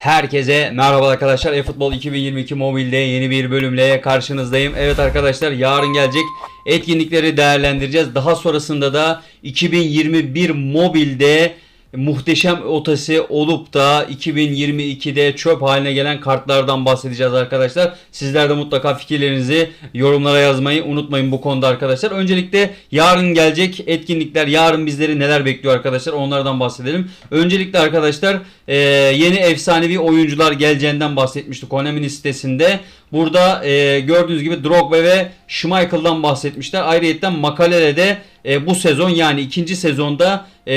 Herkese merhaba arkadaşlar. eFootball 2022 mobilde yeni bir bölümle karşınızdayım. Evet arkadaşlar yarın gelecek etkinlikleri değerlendireceğiz. Daha sonrasında da 2021 mobilde muhteşem otası olup da 2022'de çöp haline gelen kartlardan bahsedeceğiz arkadaşlar. Sizler de mutlaka fikirlerinizi yorumlara yazmayı unutmayın bu konuda arkadaşlar. Öncelikle yarın gelecek etkinlikler, yarın bizleri neler bekliyor arkadaşlar onlardan bahsedelim. Öncelikle arkadaşlar e, yeni efsanevi oyuncular geleceğinden bahsetmiştik Konami'nin sitesinde. Burada e, gördüğünüz gibi Drogba ve Schmeichel'dan bahsetmişler. Ayrıca Makalele'de e, bu sezon yani ikinci sezonda e,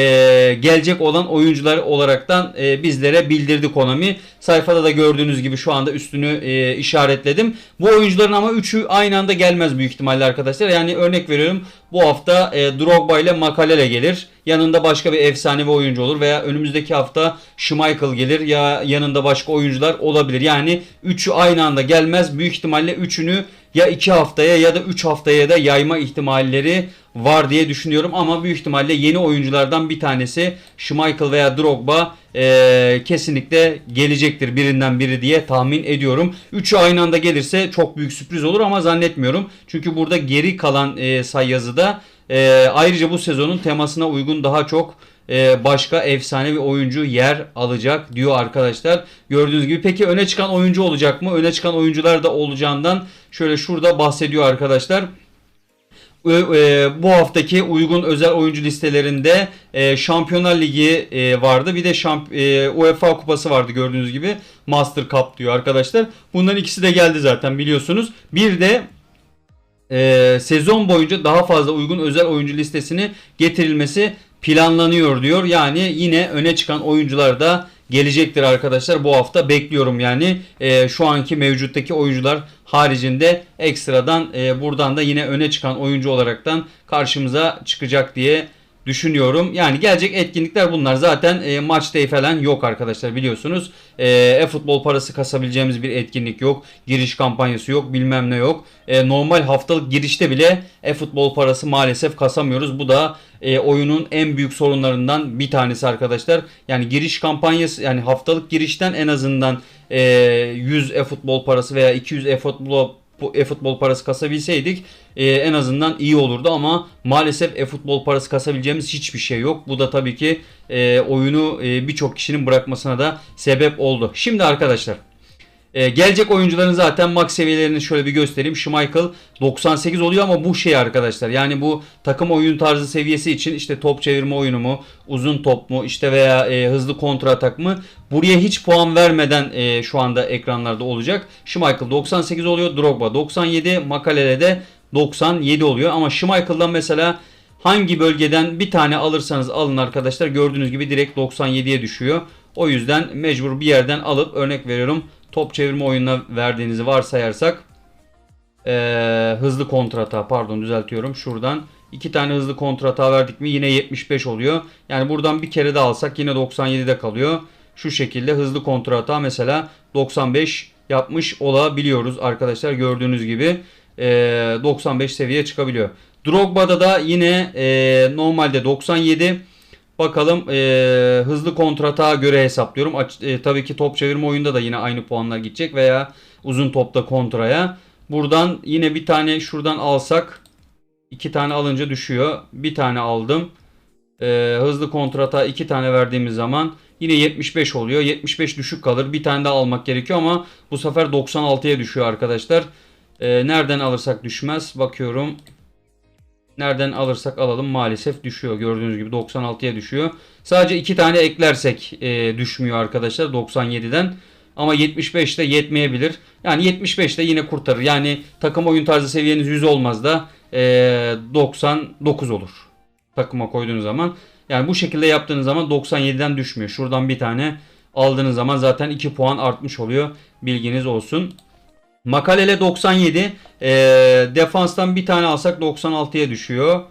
gelecek olan oyuncular olaraktan e, bizlere bildirdi Konami. Sayfada da gördüğünüz gibi şu anda üstünü e, işaretledim. Bu oyuncuların ama üçü aynı anda gelmez büyük ihtimalle arkadaşlar. Yani örnek veriyorum bu hafta e, Drogba ile Makalele gelir. Yanında başka bir efsanevi oyuncu olur veya önümüzdeki hafta Schmeichel gelir ya yanında başka oyuncular olabilir. Yani üçü aynı anda gelmez. Büyük ihtimalle üçünü ya 2 haftaya ya da 3 haftaya da yayma ihtimalleri var diye düşünüyorum. Ama büyük ihtimalle yeni oyunculardan bir tanesi Schmeichel veya Drogba e, kesinlikle gelecektir birinden biri diye tahmin ediyorum. Üçü aynı anda gelirse çok büyük sürpriz olur ama zannetmiyorum. Çünkü burada geri kalan e, say yazıda e, ayrıca bu sezonun temasına uygun daha çok e, başka efsane bir oyuncu yer alacak diyor arkadaşlar. Gördüğünüz gibi peki öne çıkan oyuncu olacak mı? Öne çıkan oyuncular da olacağından şöyle şurada bahsediyor arkadaşlar. E, bu haftaki uygun özel oyuncu listelerinde e, Şampiyonlar Ligi e, vardı. Bir de şamp- UEFA Kupası vardı gördüğünüz gibi. Master Cup diyor arkadaşlar. Bunların ikisi de geldi zaten biliyorsunuz. Bir de sezon boyunca daha fazla uygun özel oyuncu listesini getirilmesi planlanıyor diyor. Yani yine öne çıkan oyuncular da gelecektir arkadaşlar. Bu hafta bekliyorum yani e, şu anki mevcuttaki oyuncular haricinde ekstradan e, buradan da yine öne çıkan oyuncu olaraktan karşımıza çıkacak diye düşünüyorum. Yani gelecek etkinlikler bunlar. Zaten e, maç day falan yok arkadaşlar biliyorsunuz. E, e-futbol parası kasabileceğimiz bir etkinlik yok. Giriş kampanyası yok. Bilmem ne yok. E, normal haftalık girişte bile e-futbol parası maalesef kasamıyoruz. Bu da e, oyunun en büyük sorunlarından bir tanesi arkadaşlar. Yani giriş kampanyası yani haftalık girişten en azından e, 100 e-futbol parası veya 200 e-futbol e-futbol parası kasabilseydik e, en azından iyi olurdu ama maalesef e-futbol parası kasabileceğimiz hiçbir şey yok. Bu da tabii ki e, oyunu e, birçok kişinin bırakmasına da sebep oldu. Şimdi arkadaşlar e, gelecek oyuncuların zaten max seviyelerini şöyle bir göstereyim. Schmeichel 98 oluyor ama bu şey arkadaşlar. Yani bu takım oyun tarzı seviyesi için işte top çevirme oyunu mu, uzun top mu, işte veya e, hızlı kontra atak mı? Buraya hiç puan vermeden e, şu anda ekranlarda olacak. Schmeichel 98 oluyor. Drogba 97, Makalele de 97 oluyor. Ama Schmeichel'dan mesela hangi bölgeden bir tane alırsanız alın arkadaşlar. Gördüğünüz gibi direkt 97'ye düşüyor. O yüzden mecbur bir yerden alıp örnek veriyorum top çevirme oyununa verdiğinizi varsayarsak ee, hızlı kontrata pardon düzeltiyorum şuradan iki tane hızlı kontrata verdik mi yine 75 oluyor. Yani buradan bir kere de alsak yine 97'de kalıyor. Şu şekilde hızlı kontrata mesela 95 yapmış olabiliyoruz arkadaşlar gördüğünüz gibi ee, 95 seviye çıkabiliyor. Drogba'da da yine ee, normalde 97 Bakalım e, hızlı kontrata göre hesaplıyorum. Aç, e, tabii ki top çevirme oyunda da yine aynı puanlar gidecek veya uzun topta kontraya. Buradan yine bir tane şuradan alsak iki tane alınca düşüyor. Bir tane aldım. E, hızlı kontrata iki tane verdiğimiz zaman yine 75 oluyor. 75 düşük kalır. Bir tane daha almak gerekiyor ama bu sefer 96'ya düşüyor arkadaşlar. E, nereden alırsak düşmez. Bakıyorum. Nereden alırsak alalım maalesef düşüyor. Gördüğünüz gibi 96'ya düşüyor. Sadece iki tane eklersek e, düşmüyor arkadaşlar 97'den. Ama 75 de yetmeyebilir. Yani 75 de yine kurtarır. Yani takım oyun tarzı seviyeniz 100 olmaz da e, 99 olur. Takıma koyduğunuz zaman. Yani bu şekilde yaptığınız zaman 97'den düşmüyor. Şuradan bir tane aldığınız zaman zaten 2 puan artmış oluyor. Bilginiz olsun. Makalele 97. E, defanstan bir tane alsak 96'ya düşüyor.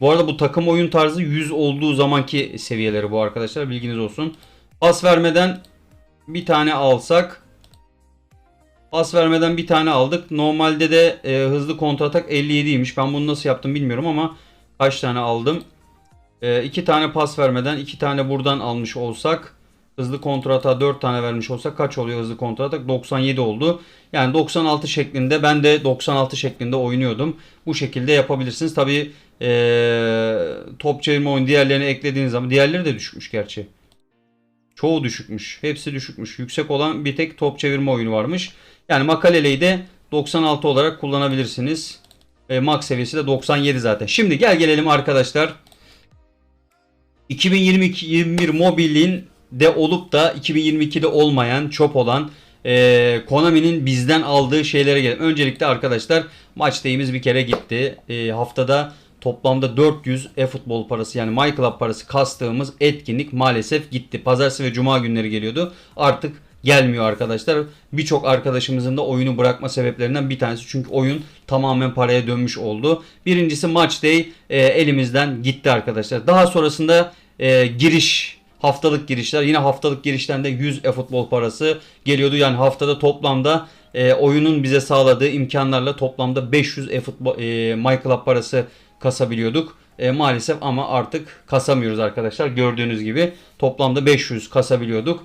Bu arada bu takım oyun tarzı 100 olduğu zamanki seviyeleri bu arkadaşlar. Bilginiz olsun. Pas vermeden bir tane alsak. Pas vermeden bir tane aldık. Normalde de e, hızlı kontratak 57'ymiş. Ben bunu nasıl yaptım bilmiyorum ama kaç tane aldım. E, iki tane pas vermeden iki tane buradan almış olsak Hızlı kontrata 4 tane vermiş olsa kaç oluyor hızlı kontrata? 97 oldu. Yani 96 şeklinde ben de 96 şeklinde oynuyordum. Bu şekilde yapabilirsiniz. Tabii ee, top çevirme oyunu diğerlerini eklediğiniz zaman diğerleri de düşükmüş gerçi. Çoğu düşükmüş. Hepsi düşükmüş. Yüksek olan bir tek top çevirme oyunu varmış. Yani Makalele'yi de 96 olarak kullanabilirsiniz. E, max seviyesi de 97 zaten. Şimdi gel gelelim arkadaşlar. 2022-21 mobilin de olup da 2022'de olmayan, çöp olan e, Konami'nin bizden aldığı şeylere gelelim. Öncelikle arkadaşlar maç deyimiz bir kere gitti. E, haftada toplamda 400 e-futbol parası yani MyClub parası kastığımız etkinlik maalesef gitti. Pazartesi ve cuma günleri geliyordu. Artık gelmiyor arkadaşlar. Birçok arkadaşımızın da oyunu bırakma sebeplerinden bir tanesi. Çünkü oyun tamamen paraya dönmüş oldu. Birincisi Match Day e, elimizden gitti arkadaşlar. Daha sonrasında e, giriş haftalık girişler yine haftalık girişten de 100 e-futbol parası geliyordu. Yani haftada toplamda e, oyunun bize sağladığı imkanlarla toplamda 500 e-futbol e, MyClub parası kasabiliyorduk. E, maalesef ama artık kasamıyoruz arkadaşlar. Gördüğünüz gibi toplamda 500 kasabiliyorduk.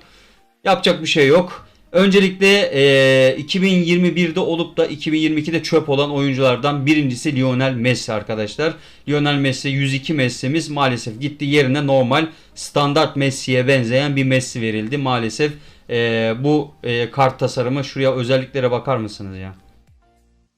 Yapacak bir şey yok. Öncelikle e, 2021'de olup da 2022'de çöp olan oyunculardan birincisi Lionel Messi arkadaşlar. Lionel Messi 102 Messi'miz maalesef gitti. Yerine normal standart Messi'ye benzeyen bir Messi verildi. Maalesef e, bu e, kart tasarımı şuraya özelliklere bakar mısınız ya?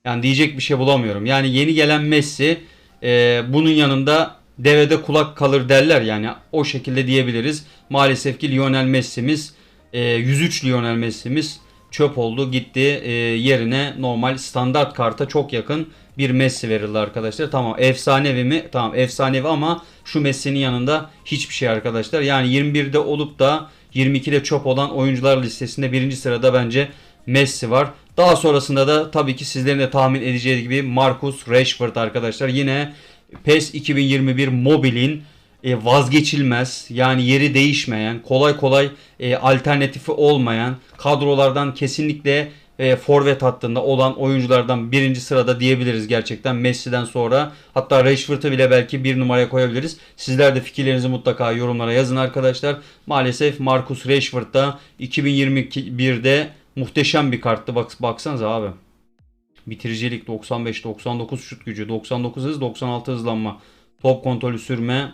Yani diyecek bir şey bulamıyorum. Yani yeni gelen Messi e, bunun yanında devede kulak kalır derler yani o şekilde diyebiliriz. Maalesef ki Lionel Messi'miz e, 103 Lionel Messi'miz çöp oldu gitti e, yerine normal standart karta çok yakın bir Messi verildi arkadaşlar. Tamam efsanevi mi? Tamam efsanevi ama şu Messi'nin yanında hiçbir şey arkadaşlar. Yani 21'de olup da 22'de çöp olan oyuncular listesinde birinci sırada bence Messi var. Daha sonrasında da tabii ki sizlerin de tahmin edeceği gibi Marcus Rashford arkadaşlar. Yine PES 2021 mobilin e, vazgeçilmez yani yeri değişmeyen kolay kolay e, alternatifi olmayan kadrolardan kesinlikle e, forvet hattında olan oyunculardan birinci sırada diyebiliriz gerçekten Messi'den sonra. Hatta Rashford'u bile belki bir numaraya koyabiliriz. Sizler de fikirlerinizi mutlaka yorumlara yazın arkadaşlar. Maalesef Marcus Rashford da 2021'de muhteşem bir karttı. Bak, baksanıza abi. Bitiricilik 95-99 şut gücü, 99 hız, 96 hızlanma, top kontrolü sürme.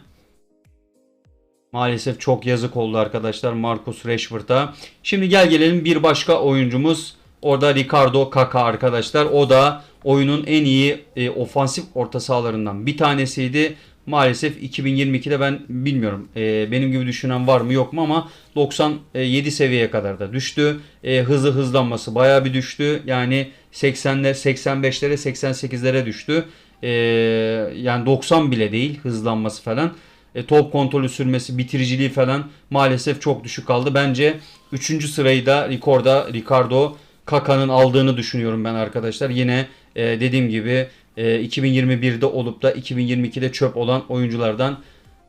Maalesef çok yazık oldu arkadaşlar Marcus Rashford'a. Şimdi gel gelelim bir başka oyuncumuz. Orada Ricardo Kaka arkadaşlar. O da oyunun en iyi e, ofansif orta sahalarından bir tanesiydi. Maalesef 2022'de ben bilmiyorum e, benim gibi düşünen var mı yok mu ama 97 seviyeye kadar da düştü. E, hızı hızlanması baya bir düştü. Yani 80'ler 85'lere 88'lere düştü. E, yani 90 bile değil hızlanması falan. E, top kontrolü sürmesi, bitiriciliği falan maalesef çok düşük kaldı. Bence 3. sırayı da Ricardo, Ricardo Kaka'nın aldığını düşünüyorum ben arkadaşlar. Yine e, dediğim gibi e, 2021'de olup da 2022'de çöp olan oyunculardan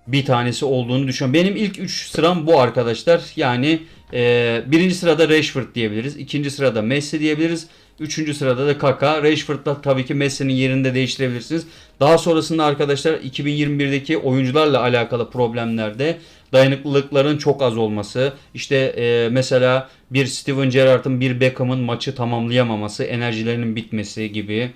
bir tanesi olduğunu düşünüyorum. Benim ilk 3 sıram bu arkadaşlar. Yani e, birinci sırada Rashford diyebiliriz. ikinci sırada Messi diyebiliriz. Üçüncü sırada da Kaka. Rashford'la tabii ki Messi'nin yerinde değiştirebilirsiniz. Daha sonrasında arkadaşlar 2021'deki oyuncularla alakalı problemlerde dayanıklılıkların çok az olması, işte e, mesela bir Steven Gerrard'ın bir Beckham'ın maçı tamamlayamaması, enerjilerinin bitmesi gibi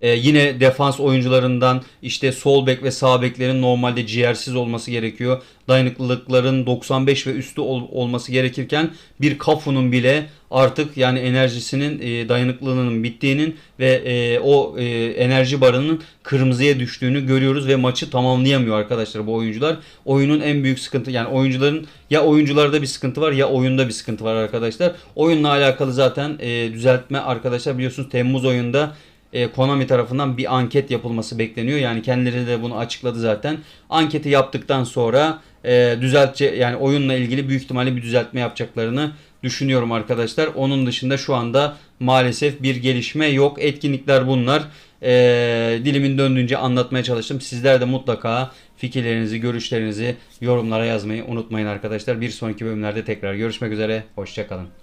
ee, yine defans oyuncularından işte sol bek ve sağ beklerin normalde ciğersiz olması gerekiyor. Dayanıklılıkların 95 ve üstü ol, olması gerekirken bir Kafu'nun bile artık yani enerjisinin e, dayanıklılığının bittiğinin ve e, o e, enerji barının kırmızıya düştüğünü görüyoruz ve maçı tamamlayamıyor arkadaşlar bu oyuncular. Oyunun en büyük sıkıntı yani oyuncuların ya oyuncularda bir sıkıntı var ya oyunda bir sıkıntı var arkadaşlar. Oyunla alakalı zaten e, düzeltme arkadaşlar biliyorsunuz Temmuz oyunda e, Konami tarafından bir anket yapılması bekleniyor. Yani kendileri de bunu açıkladı zaten. Anketi yaptıktan sonra e, düzeltçe yani oyunla ilgili büyük ihtimalle bir düzeltme yapacaklarını düşünüyorum arkadaşlar. Onun dışında şu anda maalesef bir gelişme yok. Etkinlikler bunlar. E, dilimin döndüğünce anlatmaya çalıştım. Sizler de mutlaka fikirlerinizi, görüşlerinizi yorumlara yazmayı unutmayın arkadaşlar. Bir sonraki bölümlerde tekrar görüşmek üzere. Hoşçakalın.